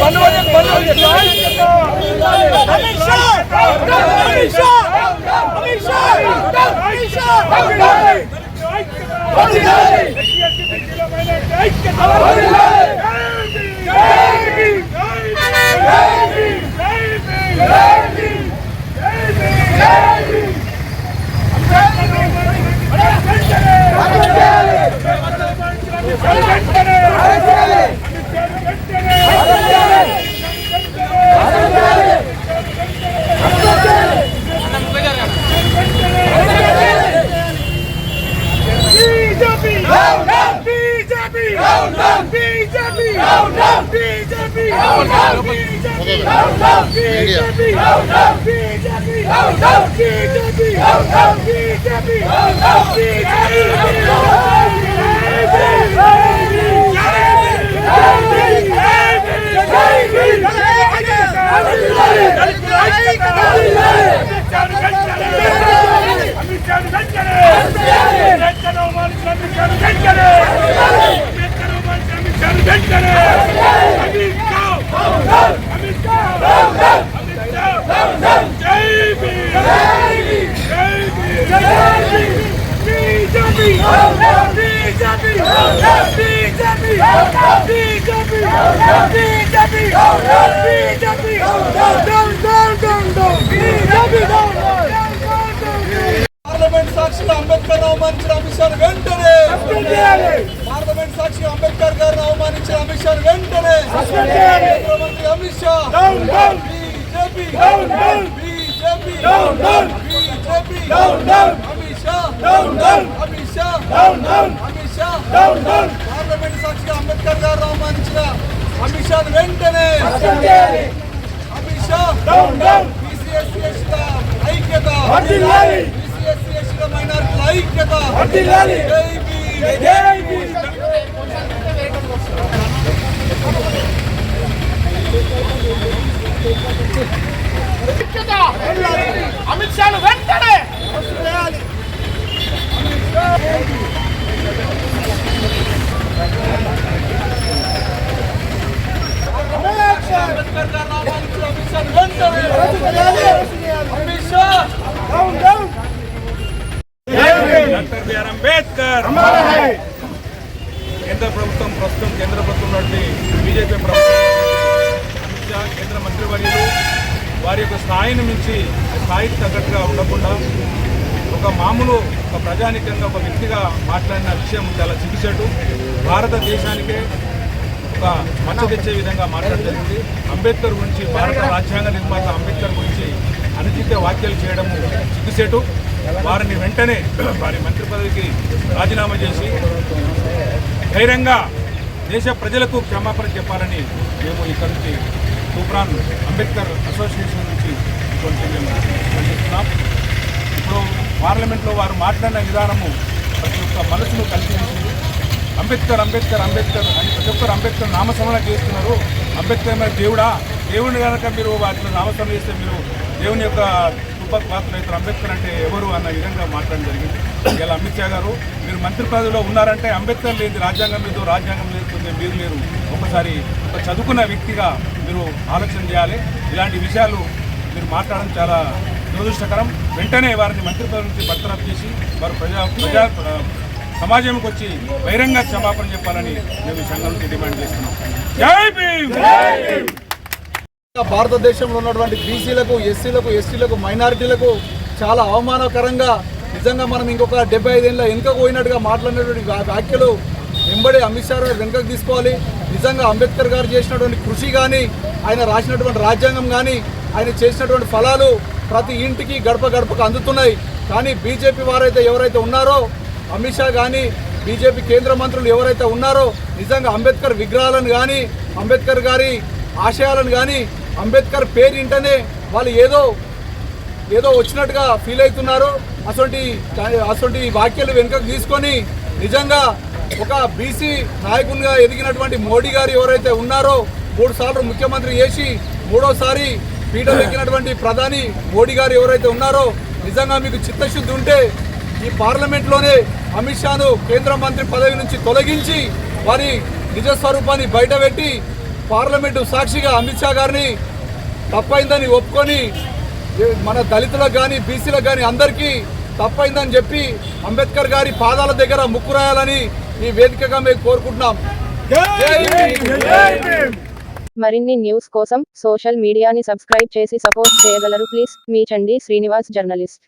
బంధువులు బంధువులు Oh, parliament సాక్షిగా అంబేద్కర్ అవమానించిన అమిత్ షా వెంటనే పార్లమెంట్ సాక్షిగా అంబేద్కర్ గారిని అవమానించిన అమిత్ షా వెంటనే కేంద్ర మంత్రి Amit Shah BJP BJP BJP Amit Shah Amit Shah Amit Shah parliament సాక్షిగా అంబేద్కర్ గారిని అవమానించిన అమిత్ షా వెంటనే అమిత్ షా బీసీఎస్సీ ఐక్యత. బీసీఎస్సీ మైనారిటీల ఐక్యత జై భీమ్ జై భీమ్ అమిత్ షాను వెంటనే అంబేద్కర్ గారిని అవమానించిన అమిత్ షా వెంటనే అమిత్ షా డాక్టర్ బిఆర్ అంబేద్కర్. కేంద్ర ప్రభుత్వం ప్రస్తుతం కేంద్ర ప్రభుత్వం నుండి బీజేపీ ప్రభుత్వం అమిత్ షా కేంద్ర మంత్రివర్యులు వారి యొక్క స్థాయిని మించి స్థాయికి తగ్గట్టుగా ఉండకుండా ఒక మామూలు ఒక ప్రజానికంగా ఒక వ్యక్తిగా మాట్లాడిన విషయం చాలా సిగ్గుచేటు భారతదేశానికే ఒక మచ్చ తెచ్చే విధంగా మాట్లాడడం జరిగింది. అంబేద్కర్ గురించి భారత రాజ్యాంగ నిర్మాత అంబేద్కర్ గురించి అనుచిత వ్యాఖ్యలు చేయడము సిగ్గుసేటు వారిని వెంటనే వారి మంత్రి పదవికి రాజీనామా చేసి ధైర్యంగా దేశ ప్రజలకు క్షమాపణ చెప్పాలని మేము ఇక్కడి నుంచి తూప్రాన్ అంబేద్కర్ అసోసియేషన్ నుంచి కొంచెం మేము ఖండిస్తున్నాం ఇప్పుడు పార్లమెంట్లో వారు మాట్లాడిన విధానము ప్రతి ఒక్క మనసును కలిసివేసింది అంబేద్కర్ అంబేద్కర్ అంబేద్కర్ అని ప్రతి ఒక్కరు అంబేద్కర్ నామస్మరణ చేస్తున్నారు. అంబేద్కర్ మరి దేవుడా? దేవుని కనుక మీరు వాటిని నామస్మరణ చేస్తే మీరు దేవుని యొక్క కృపకు పాత్ర అవుతారు అంబేద్కర్ అంటే ఎవరు అన్న విధంగా మాట్లాడడం జరిగింది. ఇలా అమిత్ షా గారు మీరు మంత్రి పదవిలో ఉన్నారంటే అంబేద్కర్ లేదు రాజ్యాంగం లేదు రాజ్యాంగం లేకపోతే మీరు లేరు. ఒకసారి ఒక చదువుకున్న వ్యక్తిగా మీరు ఆలోచన చేయాలి. ఇలాంటి విషయాలు మీరు మాట్లాడడం చాలా దురదృష్టకరం. వెంటనే వారిని మంత్రి పదవి నుంచి బర్తరఫ్ చేసి వారు ప్రజా ప్రజా సమాజంకి వచ్చి బహిరంగ క్షమాపణ చెప్పాలని మేము ఈ సంఘం నుంచి డిమాండ్ చేస్తున్నాం. జై భీమ్! భారతదేశంలో ఉన్నటువంటి బీసీలకు ఎస్సీలకు ఎస్టీలకు మైనారిటీలకు చాలా అవమానకరంగా నిజంగా మనం ఇంకొక డెబ్బై ఐదేళ్ళ వెనుక పోయినట్టుగా మాట్లాడినటువంటి వ్యాఖ్యలు వెంబడి అమిత్ షా గారు వెనుకకు తీసుకోవాలి. నిజంగా అంబేద్కర్ గారు చేసినటువంటి కృషి కానీ ఆయన రాసినటువంటి రాజ్యాంగం కానీ ఆయన చేసినటువంటి ఫలాలు ప్రతి ఇంటికి గడప గడపకు అందుతున్నాయి. కానీ బీజేపీ వారైతే ఎవరైతే ఉన్నారో అమిత్ షా కానీ బీజేపీ కేంద్ర మంత్రులు ఎవరైతే ఉన్నారో నిజంగా అంబేద్కర్ విగ్రహాలను కానీ అంబేద్కర్ గారి ఆశయాలను కానీ అంబేద్కర్ పేరు ఇంటనే వాళ్ళు ఏదో ఏదో వచ్చినట్టుగా ఫీల్ అవుతున్నారు. అటువంటి అటువంటి వాక్యాలు వెనుకకు తీసుకొని నిజంగా ఒక బీసీ నాయకునిగా ఎదిగినటువంటి మోడీ గారు ఎవరైతే ఉన్నారో మూడు సార్లు ముఖ్యమంత్రి చేసి మూడోసారి పీఠం ఎక్కినటువంటి ప్రధాని మోడీ గారు ఎవరైతే ఉన్నారో నిజంగా మీకు చిత్తశుద్ధి ఉంటే ఈ పార్లమెంట్లోనే అమిత్ షాను కేంద్ర మంత్రి పదవి నుంచి తొలగించి వారి నిజ స్వరూపాన్ని బయటపెట్టి పార్లమెంటు సాక్షిగా అమిత్ షా గారిని తప్పైందని ఒప్పుకొని మన దళితులకు కానీ బీసీలకు కానీ అందరికీ తప్పైందని చెప్పి అంబేద్కర్ గారి పాదాల దగ్గర ముక్కు రాయాలని ఈ వేదికగా మేము కోరుకుంటున్నాం. మరిన్ని న్యూస్ కోసం సోషల్ మీడియాని సబ్స్క్రైబ్ చేసి సపోర్ట్ చేయగలరు. ప్లీజ్ మీ చండి శ్రీనివాస్ జర్నలిస్ట్.